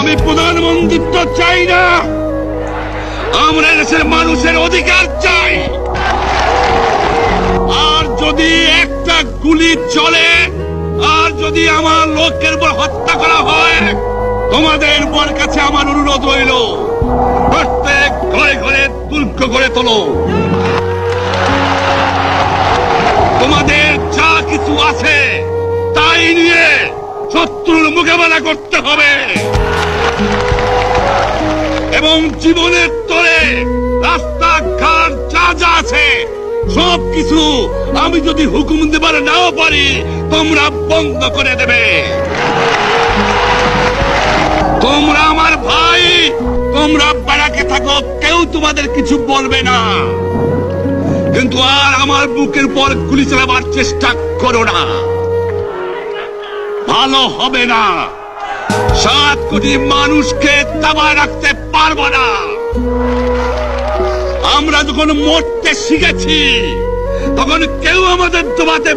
আমি প্রধানমন্ত্রিত্ব চাই না। আমরা দেশের মানুষের অধিকার চাই। আর যদি একটা গুলি চলে, আর যদি আমার লোকের উপর হত্যা করা হয়, তোমাদের বর কাছে আমার অনুরোধ রইল, প্রত্যেক ঘরে ঘরে দুর্গ করে তোলো। তোমাদের যা কিছু আছে, তাই নিয়ে শত্রুর মোকাবেলা করতে হবে। এবং জীবনের তরে রাস্তাঘাট যা যা আছে, সব কিছু আমি যদি হুকুম দেবার নাও পারি, তোমরা বন্ধ করে দেবে। তোমরা আমার ভাই, তোমরা বেড়াকে থাকো, কেউ তোমাদের কিছু বলবে না। কিন্তু আর আমার বুকের পর গুলি চালাবার চেষ্টা করো না। ভালো হবে না। সাত কোটি মানুষকে দাবায় রাখতে পারব না। আমরা যখন মরতে শিখেছি, তখন কেউ আমাদের দবাতে